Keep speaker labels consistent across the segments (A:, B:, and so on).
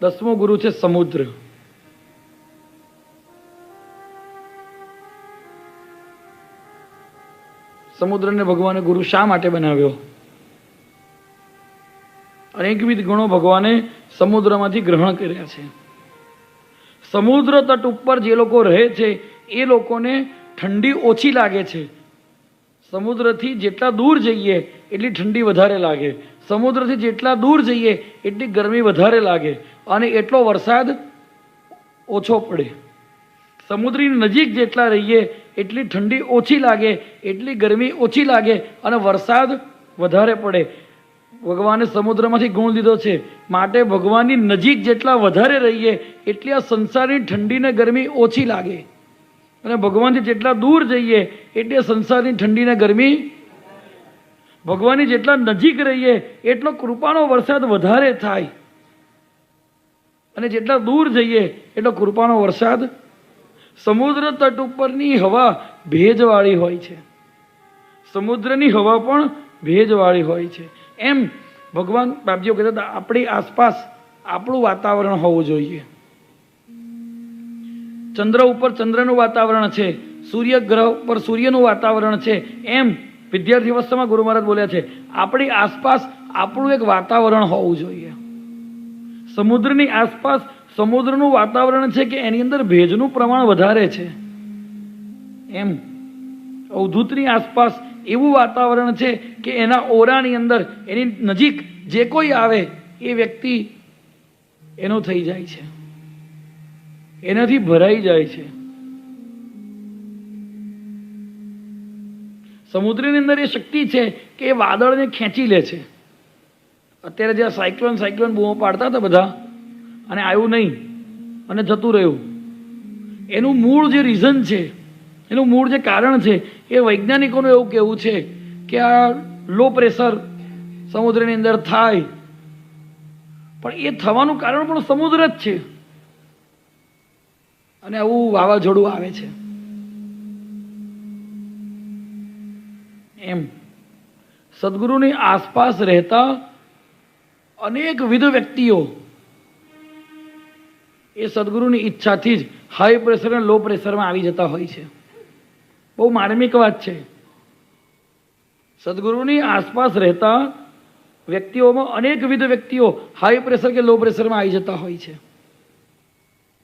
A: દસમો ગુરુ છે સમુદ્ર. સમુદ્રને ભગવાને ગુરુ શા માટે બનાવ્યો? અનેકવિધ ગુણો ભગવાને સમુદ્રમાંથી ગ્રહણ કર્યા છે. સમુદ્ર તટ ઉપર જે લોકો રહે છે, એ લોકોને ઠંડી ઓછી લાગે છે. સમુદ્રથી જેટલા દૂર જઈએ, એટલી ઠંડી વધારે લાગે. સમુદ્રથી જેટલા દૂર જઈએ, એટલી ગરમી વધારે લાગે. અને એટલો વરસાદ ઓછો પડે. સમુદ્રની નજીક જેટલા રહીએ, એટલી ઠંડી ઓછી લાગે, એટલી ગરમી ઓછી લાગે અને વરસાદ વધારે પડે. ભગવાને સમુદ્રમાંથી ગુણ લીધો છે. માટે ભગવાનની નજીક જેટલા વધારે રહીએ, એટલી આ સંસારની ઠંડી ને ગરમી ઓછી લાગે. અને ભગવાનથી જેટલા દૂર જઈએ, એટલી સંસારની ઠંડી ને ગરમી ભગવાનની જેટલા નજીક રહીએ, એટલો કૃપાનો વરસાદ વધારે થાય. અને જેટલા દૂર જઈએ, એટલો કૃપાનો વરસાદ. સમુદ્ર તટ ઉપરની હવા ભેજવાળી હોય છે. સમુદ્રની હવા પણ ભેજવાળી હોય છે. એમ ભગવાન બાપજીઓ કહેતા હતા, આપણી આસપાસ આપણું વાતાવરણ હોવું જોઈએ. ચંદ્ર ઉપર ચંદ્રનું વાતાવરણ છે, સૂર્ય ગ્રહ ઉપર સૂર્યનું વાતાવરણ છે. એમ વિદ્યાર્થી અવસ્થામાં ગુરુ મહારાજ બોલ્યા છે, આપણી આસપાસ આપણું એક વાતાવરણ હોવું જોઈએ. સમુદ્રની આસપાસ સમુદ્રનું વાતાવરણ છે કે એની અંદર ભેજનું પ્રમાણ વધારે છે? એમ. અવધૂતની આસપાસ એવું વાતાવરણ છે કે એના ઓરાની અંદર, એની નજીક જે કોઈ આવે, એ વ્યક્તિ એનો થઈ જાય છે. એનાથી ભરાઈ જાય છે. સમુદ્રની અંદર એ શક્તિ છે કે એ વાદળને ખેંચી લે છે. અત્યારે જે સાયક્લોન સાયક્લોન બૂમો પાડતા હતા બધા, અને આવ્યું નહીં, અને જતું રહ્યું. એનું મૂળ જે રીઝન છે, એનું મૂળ જે કારણ છે, એ વૈજ્ઞાનિકોનું એવું કહેવું છે કે આ લો પ્રેશર સમુદ્રની અંદર થાય. પણ એ થવાનું કારણ પણ સમુદ્ર જ છે. અને આવું વાવાઝોડું આવે છે. એમ. સદગુરુની આસપાસ રહેતા અનેકવિધ વ્યક્તિઓ એ સદગુરુની ઈચ્છાથી જ હાઈ પ્રેશર અને લો પ્રેશરમાં આવી જતા હોય છે. બહુ માર્મિક વાત છે. સદગુરુની આસપાસ રહેતા વ્યક્તિઓમાં અનેકવિધ વ્યક્તિઓ હાઈ પ્રેશર કે લો પ્રેશરમાં આવી જતા હોય છે.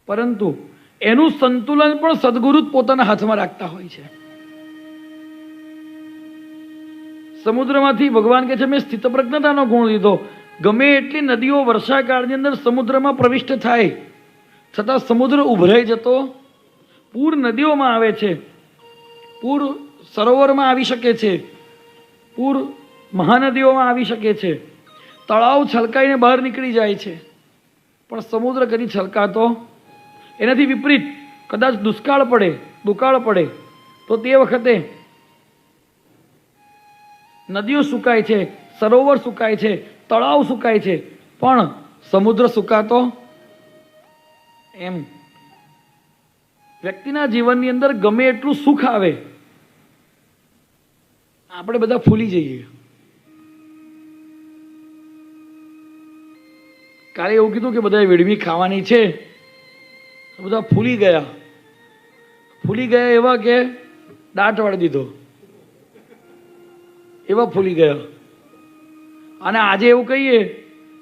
A: પરંતુ એનું સંતુલન પણ સદગુરુ જ પોતાના હાથમાં રાખતા હોય છે. સમુદ્રમાંથી ભગવાન કે છે, મેં સ્થિતપ્રજ્ઞતાનો ગુણ લીધો. ગમે એટલી નદીઓ વર્ષાકાળની અંદર સમુદ્રમાં પ્રવિષ્ટ થાય, છતાં સમુદ્ર ઉભરાઈ જતો, પૂર નદીઓમાં આવે છે, પૂર સરોવરમાં આવી શકે છે, પૂર મહાનદીઓમાં આવી શકે છે, તળાવ છલકાઈને બહાર નીકળી જાય છે. પણ સમુદ્ર કદી છલકાતો એનાથી વિપરીત, કદાચ દુષ્કાળ પડે, દુકાળ પડે, તો તે વખતે નદીઓ સુકાય છે, સરોવર સુકાય છે તળાવ સુકાય છે. પણ સમુદ્ર સુકાતો એમ. વ્યક્તિના જીવનની અંદર ગમે એટલું સુખ આવે, આપણે બધા ફૂલી જઈએ. કાલે એવું કીધું કે બધા વેડમી ખાવાની છે બધા ફૂલી ગયા. ફૂલી ગયા એવા કે દાંત વાળી દીધો. એવા ફૂલી ગયા. અને આજે એવું કહીએ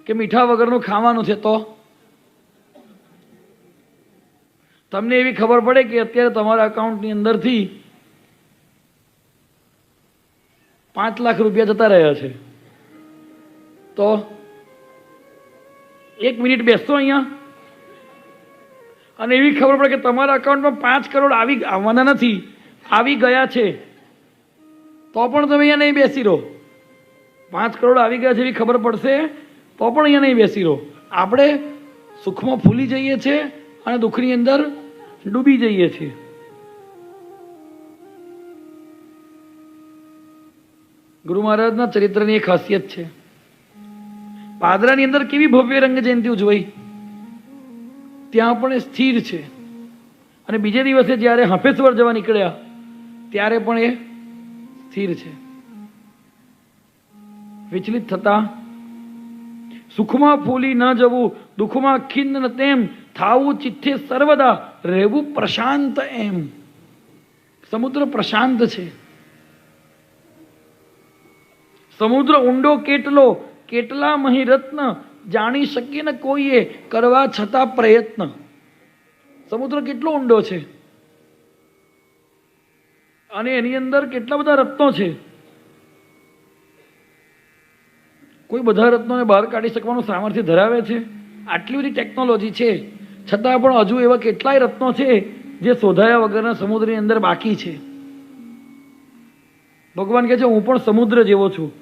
A: કે મીઠા વગરનું ખાવાનું છે તો? તમને એવી ખબર પડે કે અત્યારે તમારા અકાઉન્ટની અંદરથી પાંચ લાખ રૂપિયા જતા રહ્યા છે. તો? એક મિનિટ બેસતો અહીંયા? અને એવી ખબર પડે કે તમારા અકાઉન્ટમાં પાંચ કરોડ આવી આવવાના નથી, આવી ગયા છે. તો પણ તમે અહીંયા નહીં બેસી રહો. પાંચ કરોડ આવી ગયા છે એવી ખબર પડશે, તો પણ અહીંયા નહીં બેસી રહો. આપણે સુખમાં ફૂલી જઈએ છીએ અને દુઃખની અંદર ડૂબી જઈએ છીએ. ગુરુ મહારાજના ચરિત્રની એક ખાસિયત છે. પાદરાની અંદર કેવી ભવ્ય રંગ જયંતિ ઉજવાઈ? ત્યાં પણ એ સ્થિર છે. અને બીજે દિવસે જ્યારે હાફેશ્વર જવા નીકળ્યા, ત્યારે પણ એ સ્થિર છે. વિચલિત થતા. સુખમાં ફૂલી ન જવું, દુઃખમાં ખિન્ન તેમ, થાવું ચિત્તે સર્વદા, રહેવું પ્રશાંત એમ. સમુદ્ર પ્રશાંત છે. સમુદ્ર ઊંડો કેટલો, કેટલા મહી રત્ન, જાણી શકીએ ને કોઈએ, કરવા છતાં પ્રયત્ન. સમુદ્ર કેટલો ઊંડો છે. અને એની અંદર કેટલા બધા રત્નો છે. કોઈ બધા રત્નોને બહાર કાઢી શકવાનું સામર્થ્ય ધરાવે છે? આટલી બધી ટેકનોલોજી છે. છતાં પણ હજુ એવા કેટલાય રત્નો છે જે શોધાયા વગરના સમુદ્રની અંદર બાકી છે. ભગવાન કહે છે, હું પણ સમુદ્ર જેવો છું.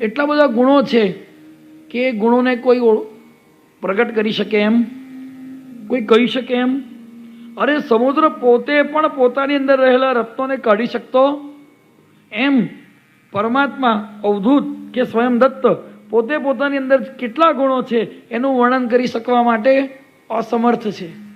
A: એટલા બધા ગુણો છે કે એ ગુણોને કોઈ પ્રગટ કરી શકે એમ? કોઈ કહી શકે એમ? અરે સમુદ્ર પોતે પણ પોતાની અંદર રહેલા રત્નોને કાઢી શકતો? એમ? પરમાત્મા અવધૂત કે સ્વયં દત્ત પોતે પોતાની અંદર કેટલા ગુણો છે એનું વર્ણન કરી શકવા માટે અસમર્થ છે.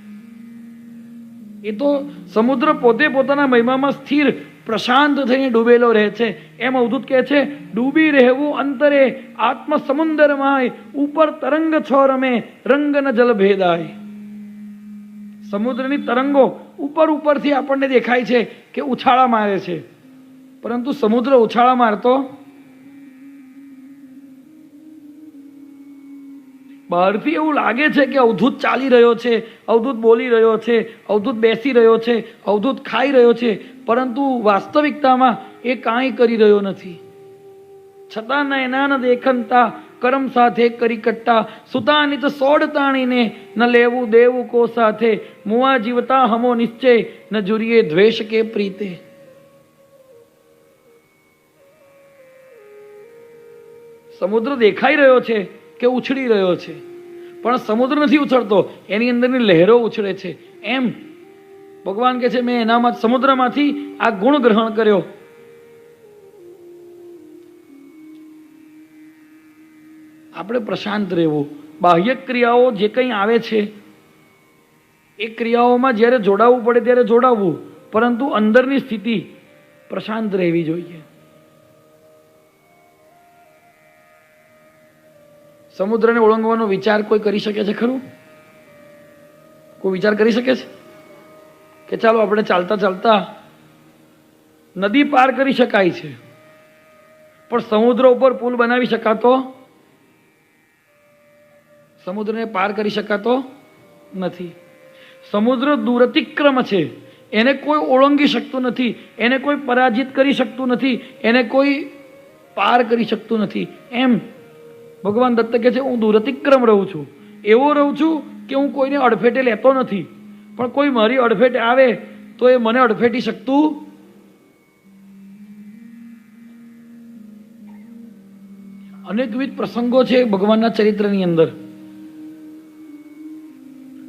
A: એ તો સમુદ્ર પોતે પોતાના મહિમામાં સ્થિર, પ્રશાંત થઈને ડૂબેલો રહે છે. એમ અવધૂત કહે છે, ડૂબી રહેવું અંતરે આત્મ સમુંદરમાંય ઉપર તરંગ છો રમે, રંગ ન જલ ભેદાય. સમુદ્રની તરંગો ઉપર ઉપરથી આપણને દેખાય છે કે ઉછાળા મારે છે. પરંતુ સમુદ્ર ઉછાળા મારતો. બહારથી એવું લાગે છે કે અવધૂત ચાલી રહ્યો છે, અવધૂત બોલી રહ્યો છે, અવધૂત બેસી રહ્યો છે, અવધૂત ખાઈ રહ્યો છે, પરંતુ વાસ્તવિકતામાં એ કાંઈ કરી રહ્યો નથી. છતાં નયના ન દેખનતા, કરમ સાથે કરી કટ્ટા તો સોડ તાણીને ન લેવું દેવું કો સાથે, મુવા જીવતા હમો નિશ્ચય, ન જુરીએ દ્વેષ કે પ્રીતે. સમુદ્ર દેખાઈ રહ્યો છે કે ઉછળી રહ્યો છે. પણ સમુદ્ર નથી ઉછળતો. એની અંદરની લહેરો ઉછળે છે. એમ ભગવાન કહે છે, મેં એનામાં સમુદ્રમાંથી આ ગુણ ગ્રહણ કર્યો. આપણે પ્રશાંત રહેવું. બાહ્ય ક્રિયાઓ જે કંઈ આવે છે, એ ક્રિયાઓમાં જ્યારે જોડાવવું પડે ત્યારે જોડાવવું. પરંતુ અંદરની સ્થિતિ પ્રશાંત રહેવી જોઈએ. સમુદ્રને ઓળંગવાનો વિચાર કોઈ કરી શકે છે ખરું? કોઈ વિચાર કરી શકે છે? કે ચાલો આપણે ચાલતા ચાલતા નદી પાર કરી શકાય છે, પણ સમુદ્ર ઉપર પુલ બનાવી શકાતો? સમુદ્રને પાર કરી શકાતો નથી. સમુદ્ર દુરતિક્રમ છે, એને કોઈ ઓળંગી શકતું નથી, એને કોઈ પરાજિત કરી શકતું નથી, એને કોઈ પાર કરી શકતું નથી. એમ ભગવાન દત્ત કહે છે, હું દુરતિક્રમ રહું છું. એવો રહું છું કે હું કોઈને અડફેટે લેતો નથી. પણ કોઈ મારી અડફેટે આવે તો એ મને અડફેટી શકતું અનેકવિધ પ્રસંગો છે ભગવાનના ચરિત્રની અંદર.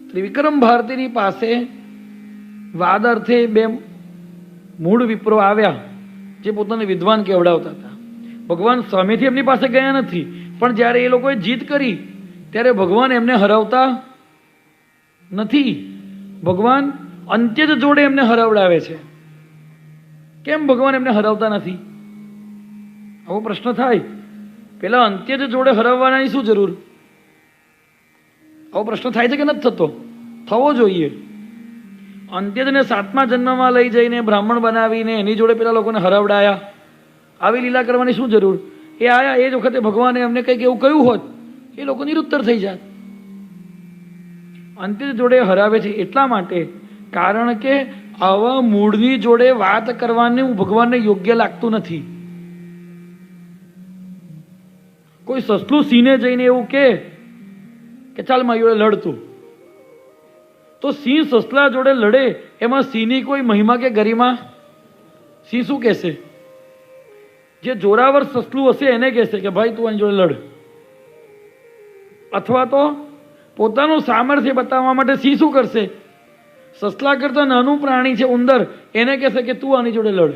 A: ત્રિવિક્રમ ભારતીની પાસે વાદ અર્થે બે મૂળ વિપ્રો આવ્યા, જે પોતાને વિદ્વાન કેવડાવતા હતા. ભગવાન સ્વામીથી એમની પાસે ગયા નથી. પણ જ્યારે એ લોકોએ જીત કરી, ત્યારે ભગવાન એમને હરાવતા નથી. ભગવાન અંત્યજ જોડે એમને હરાવડાવે છે. કેમ ભગવાન એમને હરાવતા નથી? આવો પ્રશ્ન થાય. પેલા અંત્યજ જોડે હરાવવાની શું જરૂર? આવો પ્રશ્ન થાય છે કે નથી થતો? થવો જોઈએ. અંત્યજને સાતમા જન્મમાં લઈ જઈને બ્રાહ્મણ બનાવીને એની જોડે પેલા લોકોને હરાવડાયા. આવી લીલા કરવાની શું જરૂર? એ આયા એ જ વખતે ભગવાને એમને કંઈક એવું કહ્યું હોત, એ લોકો નિરુત્તર થઈ જાત. અંત્યજ જોડે હરાવે છે એટલા માટે, કારણ કે આવા મૂળની જોડે વાત કરવાનું ભગવાનને યોગ્ય લાગતું નથી. કોઈ સસલું સિંહને જઈને એવું કે કે ચાલ જોડે લડતું. તો સિંહ સસલા જોડે લડે, એમાં સિંહની કોઈ મહિમા કે ગરિમા? સિંહ શું કહેશે? જે જોરાવર સસલું હશે એને કહેશે કે ભાઈ તું આની જોડે લડ. અથવા તો પોતાનું સામર્થ્ય બતાવવા માટે સિંહ શું કરશે? સસલા કરતા નાનું પ્રાણી છે ઉંદર, એને કહેશે કે તું આની જોડે લડ.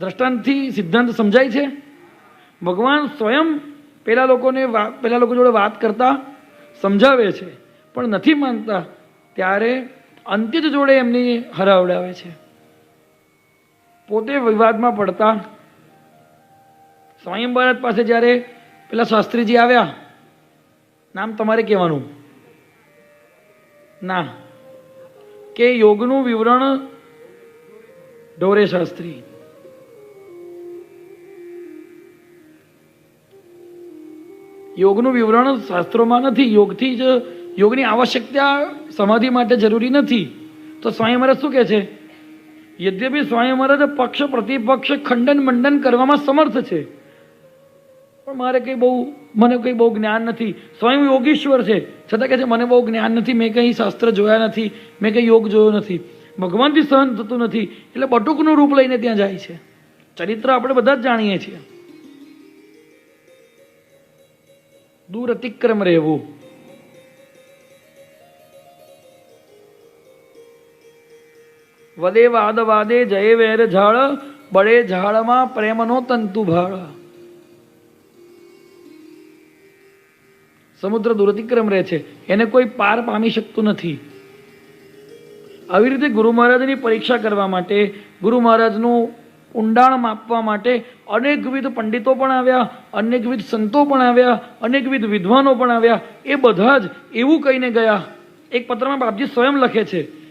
A: દ્રષ્ટાંતથી સિદ્ધાંત સમજાય છે? ભગવાન સ્વયં પેલા લોકોને પેલા લોકો જોડે વાત કરતા, સમજાવે છે, પણ નથી માનતા, ત્યારે અંત્યજ જોડે એમની હરાવડાવે છે. પોતે વિવાદમાં પડતા. સ્વયં ભારત પાસે જ્યારે પેલા શાસ્ત્રીજી આવ્યા, નામ તમારે કહેવાનું? ના. કે યોગનું વિવરણ ઢોરે શાસ્ત્રી. યોગનું વિવરણ શાસ્ત્રોમાં નથી, યોગથી જ, યોગની આવશ્યકતા સમાધિ માટે જરૂરી નથી. તો સ્વામી શું કહે છે? યદ્યપી સ્વામી મહારાજ પક્ષ પ્રતિપક્ષ ખંડન મંડન કરવામાં સમર્થ છે પણ મારે કંઈ બહુ મને કંઈ બહુ જ્ઞાન નથી સ્વયં યોગીશ્વર છે છતાં કહે છે મને બહુ જ્ઞાન નથી મેં કંઈ શાસ્ત્ર જોયા નથી મેં કંઈ યોગ જોયો નથી ભગવાનથી સહન થતું નથી, એટલે બટુકનું રૂપ લઈને ત્યાં જાય છે. ચરિત્ર આપણે બધા જ જાણીએ છીએ. દૂર અતિક્રમ રહેવું. વદે વાદ વાદે જય વેર ઝાડ બળે ઝાડમાં પ્રેમનો તંતુ ભાળ. સમુદ્ર દુરતિક્રમ રહે છે, એને કોઈ પાર પામી શકતું નથી. આવી રીતે ગુરુ મહારાજની પરીક્ષા કરવા માટે, ગુરુ મહારાજનું ઊંડાણ માપવા માટે અનેકવિધ પંડિતો પણ આવ્યા, અનેકવિધ સંતો પણ આવ્યા, અનેકવિધ વિદ્વાનો પણ આવ્યા, એ બધા જ એવું કહીને ગયા. એક પત્રમાં બાપજી સ્વયં લખે છે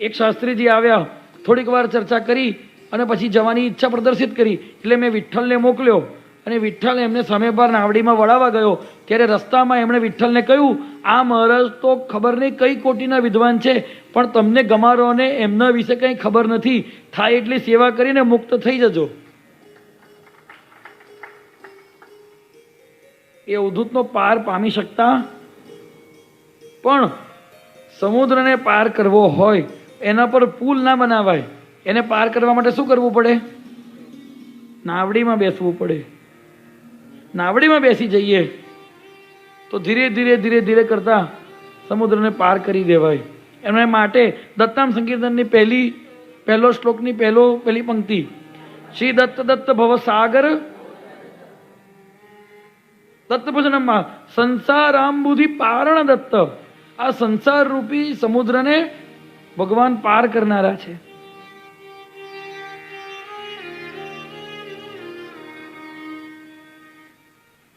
A: એક શાસ્ત્રીજી આવ્યા, થોડીક વાર ચર્ચા કરી અને પછી જવાની ઈચ્છા પ્રદર્શિત કરી. એટલે મેં વિઠ્ઠલને મોકલ્યો અને વિઠ્ઠલ એમને સામે પર નાવડીમાં વળાવવા ગયો. ત્યારે રસ્તામાં એમણે વિઠ્ઠલને કહ્યું, આ મહારાજ તો ખબર નહીં કઈ કોટીના વિદ્વાન છે, પણ તમને ગમારો અને એમના વિશે કંઈ ખબર નથી. થાય એટલી સેવા કરીને મુક્ત થઈ જજો. એ અવધૂતનો પાર પામી શકતા પણ સમુદ્રને પાર કરવો હોય એના પર પુલ ના બનાવાય. એને પાર કરવા માટે શું કરવું પડે? નાવડીમાં બેસવું પડે. નાવડીમાં બેસી જઈએ તો ધીરે ધીરે ધીરે ધીરે કરતા સમુદ્રને પાર કરી દેવાય. એના માટે દત્તામ સંકીર્તનની પહેલી, પહેલો શ્લોકની પહેલો, પહેલી પંક્તિ, શ્રી દત્ત દત્ત ભવ સાગર. દત્ત સંસારામ બુધિ પારણ દત્ત. આ સંસાર રૂપી સમુદ્રને ભગવાન પાર કરનારા છે.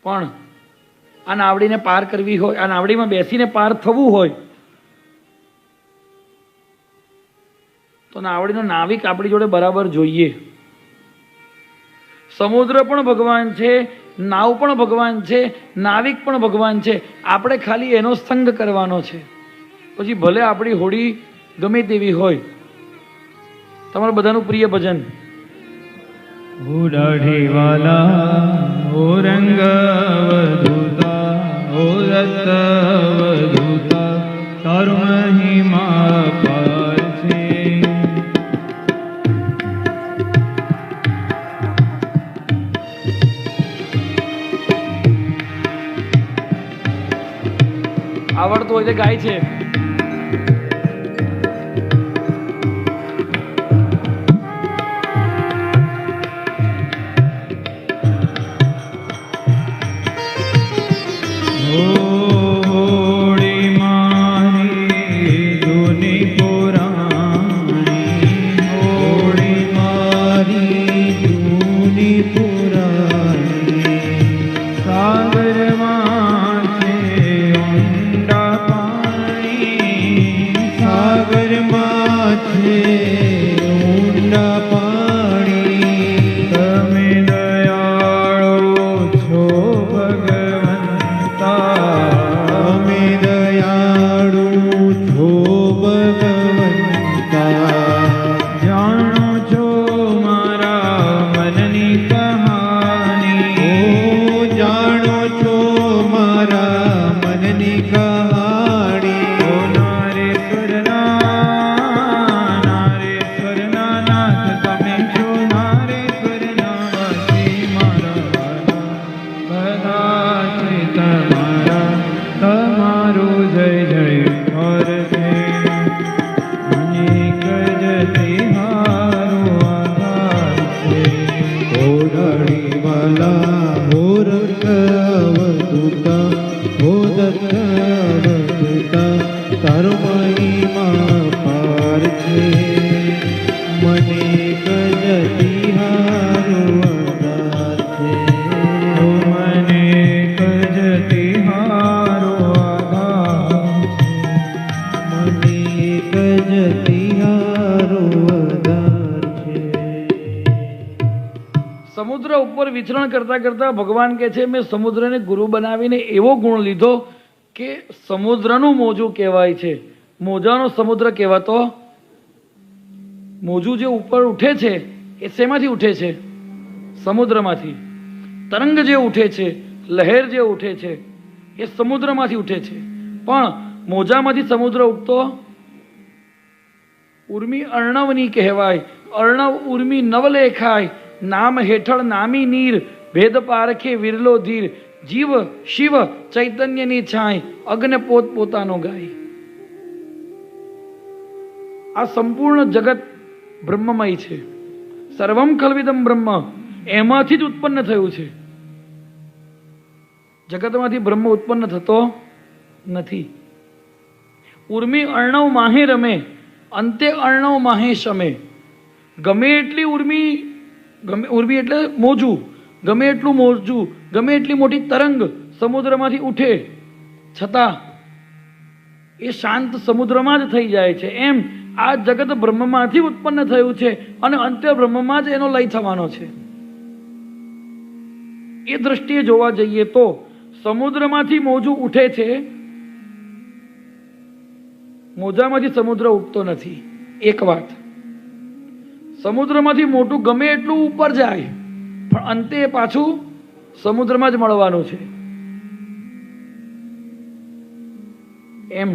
A: પણ આ નાવડીને પાર કરવી હોય, આ નાવડીમાં બેસીને પાર થવું હોય, તો નાવડીનો નાવિક આપણી જોડે બરાબર જોઈએ. સમુદ્ર પણ ભગવાન છે, નાવ પણ ભગવાન છે, નાવિક પણ ભગવાન છે. આપણે ખાલી એનો સંગ કરવાનો છે. પછી ભલે આપણી હોડી ગમે તેવી હોય. તમારું બધાનું પ્રિય ભજન.
B: ઓ દાઢીવાલા ઓ રંગ વધુતા ઓ રત વધુતા તારું મહિમા પાર છે.
A: આવડતું હોય તે ગાય છે.
B: મારા
A: વિચરણ કરતા કરતા ભગવાન કહે છે, મેં સમુદ્રને ગુરુ બનાવીને એવો ગુણ લીધો કે સમુદ્રનું મોજું કહેવાય છે. મોજાનો સમુદ્ર કહેવાતો મોજું જે ઉપર ઉઠે છે, એ શેમાંથી ઉઠે છે? સમુદ્રમાંથી. તરંગ જે ઉઠે છે, લહેર જે ઉઠે છે, એ સમુદ્રમાંથી ઉઠે છે. પણ મોજામાંથી સમુદ્ર ઉઠતો ઉર્મી અર્ણવની કહેવાય. અર્ણવ ઉર્મી નવલેખાય. નામ હેઠળ નામી નીર, ભેદ પારખે વિરલો ધીર, જીવ શિવ ચૈતન્યની છાંય, અગ્ન પોત પોતાનો ગાય. આ સંપૂર્ણ જગત બ્રહ્મમય છે. સર્વમ કલ્વિદમ બ્રહ્મ, એમાંથી જ ઉત્પન્ન થયું છે. જગતમાંથી બ્રહ્મ ઉત્પન્ન થતો નથી. ઉર્મિ અર્ણવ માહે રમે, અંતે અર્ણવ માહે શમે. ગમે એટલી ઉર્મી ગમે ઉર્મી એટલે મોજું. ગમે એટલું મોજું, ગમે એટલી મોટી તરંગ સમુદ્રમાંથી ઉઠે. છતાં એ શાંત સમુદ્રમાં જ થઈ જાય છે. એમ આ જગત બ્રહ્મમાંથી ઉત્પન્ન થયું છે અને અંતે બ્રહ્મમાં જ એનો લય થવાનો છે. એ દ્રષ્ટિએ જોવા જઈએ તો સમુદ્રમાંથી મોજું ઉઠે છે. મોજામાંથી સમુદ્ર ઉઠતો નથી. એક વાત. સમુદ્રમાંથી મોટું ગમે એટલું ઉપર જાય, પણ અંતે પાછું સમુદ્રમાં જ મળવાનું છે. એમ.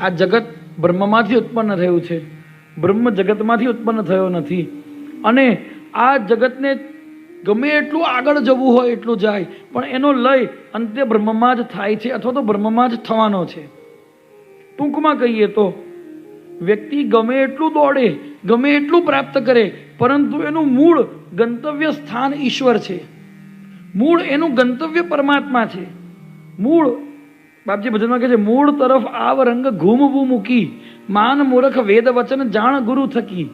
A: આ જગત બ્રહ્મમાંથી ઉત્પન્ન થયું છે. બ્રહ્મ જગતમાંથી ઉત્પન્ન થયો નથી. અને આ જગતને ગમે એટલું આગળ જવું હોય એટલું જાય, પણ એનો લય અંતે બ્રહ્મમાં જ થાય છે અથવા તો બ્રહ્મમાં જ થવાનો છે. ટૂંકમાં કહીએ તો વ્યક્તિ ગમે એટલું દોડે, ગમે એટલું પ્રાપ્ત કરે, પરંતુ એનું મૂળ ગંતવ્ય સ્થાન ઈશ્વર છે. મૂળ એનું ગંતવ્ય પરમાત્મા છે. મૂળ, બાપજી ભજનમાં કહે છે, મૂળ તરફ આવ રંગ ઘૂમવું મૂકી, માન મૂરખ વેદ વચન જાણ ગુરુ થકી.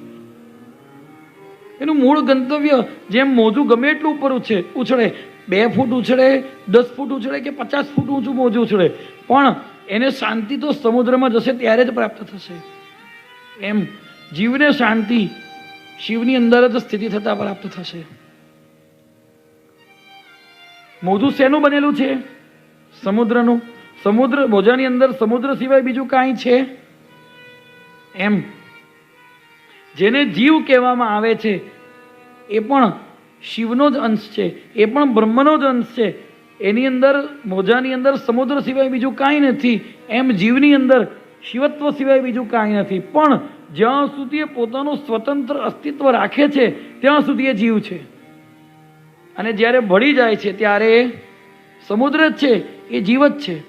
A: એનું મૂળ ગંતવ્ય જેમ મોજું ગમે એટલું ઉપર ઉછે, ઉછળે. બે ફૂટ ઉછળે, દસ ફૂટ ઉછળે કે પચાસ ફૂટ ઊંચું મોજું ઉછળે. પણ એને શાંતિ તો સમુદ્રમાં જશે ત્યારે જ પ્રાપ્ત થશે. એમ જીવને શાંતિ શિવની અંદર જ સ્થિતિ થતા પ્રાપ્ત થશે. મોજું શેનું બનેલું છે? સમુદ્રનું. સમુદ્ર મોજાની અંદર સમુદ્ર સિવાય બીજું કાંઈ છે? એમ. જેને જીવ કહેવામાં આવે છે, એ પણ શિવનો જ અંશ છે, એ પણ બ્રહ્મનો જ અંશ છે. એની અંદર, મોજાની અંદર સમુદ્ર સિવાય બીજું કાંઈ નથી. એમ જીવની અંદર શિવત્વ સિવાય બીજું કાંઈ નથી. પણ જ્યાં સુધી એ પોતાનું સ્વતંત્ર અસ્તિત્વ રાખે છે, ત્યાં સુધી એ જીવ છે. અને જ્યારે ભળી જાય છે, ત્યારે સમુદ્ર જ છે, એ જીવ જ છે.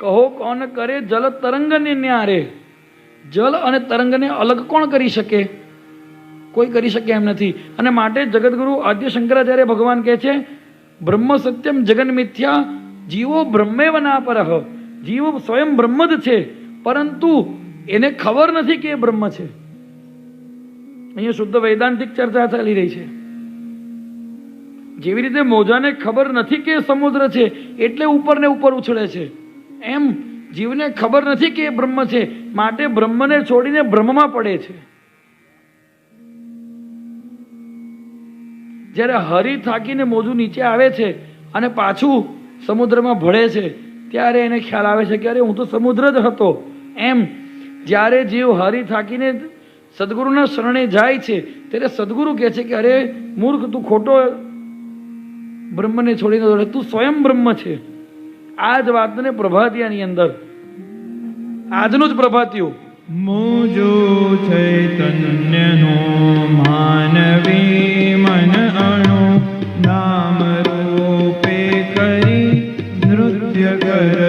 A: કહો કોણ કરે જલ તરંગને ન્યારે? જલ અને તરંગને અલગ કોણ કરી શકે? કોઈ કરી શકે એમ નથી. અને માટે જગતગુરુ આદ્ય શંકરાચાર્ય ભગવાન કહે છે, બ્રહ્મ સત્યમ જગન મિથ્યા જીવો બ્રહ્મેવ ના પરહ જીવ સ્વયં બ્રહ્મ જ છે, પરંતુ એને ખબર નથી કે એ બ્રહ્મ છે. અહીંયા શુદ્ધ વૈદાંતિક ચર્ચા ચાલી રહી છે. જેવી રીતે મોજાને ખબર નથી કે સમુદ્ર છે, એટલે ઉપર ને ઉપર ઉછળે છે. એમ જીવને ખબર નથી કે એ બ્રહ્મ છે, માટે બ્રહ્મને છોડીને બ્રહ્મમાં પડે છે. જ્યારે હરી થાકીને મોજું નીચે આવે છે અને પાછું સમુદ્રમાં ભળે છે ત્યારે એને ખ્યાલ આવે છે કે અરે હું તો સમુદ્ર જ હતો. એમ, જ્યારે જીવ હરી થાકીને સદગુરુના શરણે જાય છે, ત્યારે સદગુરુ કહે છે કે અરે મૂર્ખ, તું ખોટો બ્રહ્મને છોડીને દોડે. તું સ્વયં બ્રહ્મ છે. આ જ વાતને પ્રભાતિયાની અંદર. આજનું જ પ્રભાતિયું.
B: મોજો ચૈતન્યનો માનવી મન અણુ Jai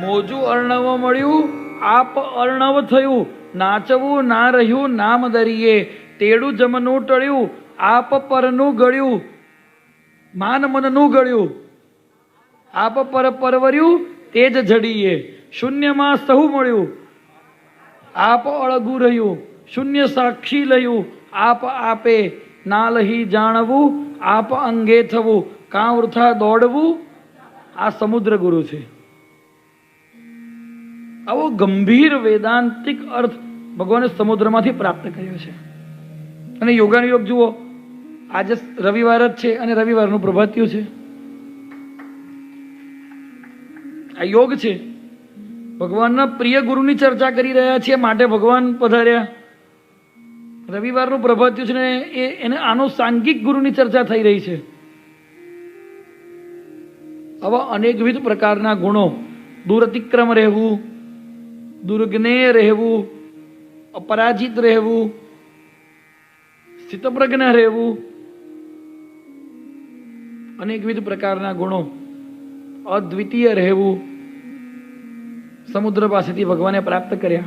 B: મોજું
A: અર્ણવ મળ્યું, આપ અર્ણવ થયું. નાચવું, ના રહ્યું, નામ દરિયે તેડું જમનું ટળ્યું, આપ પરનું ગળ્યું. માન મનનું ગળ્યું. આપ પર પરવર્યું, તે જ જડીએ. શૂન્યમાં સહુ મળ્યું. આપ અળગું રહ્યું. શૂન્ય સાક્ષી લયું. આપ આપે. ના લહી જાણવું, આપ અંગે થવું. કાં વૃથા દોડવું આ સમુદ્ર ગુરુ છે. આવો ગંભીર વેદાંતિક અર્થ ભગવાને સમુદ્રમાંથી પ્રાપ્ત કર્યો છે. અને યોગાનો યોગ જુઓ, આજે રવિવાર જ છે અને રવિવારનું પ્રભાત્યું છે. આ યોગ છે. ભગવાનના પ્રિય ગુરુની ચર્ચા કરી રહ્યા છીએ, માટે ભગવાન પધાર્યા. રવિવારનું પ્રભાત્યું છે ને એ, એને સાંઘિક ગુરુની ચર્ચા થઈ રહી છે. આવા અનેકવિધ પ્રકારના ગુણો. દૂર અતિક્રમ રહેવું દુર્જ્ઞેય રહેવું, અપરાજિત રહેવું, સ્થિતપ્રજ્ઞ રહેવું અનેકવિધ પ્રકારના ગુણો. અદ્વિતીય રહેવું. સમુદ્ર પાસેથી ભગવાને પ્રાપ્ત કર્યા.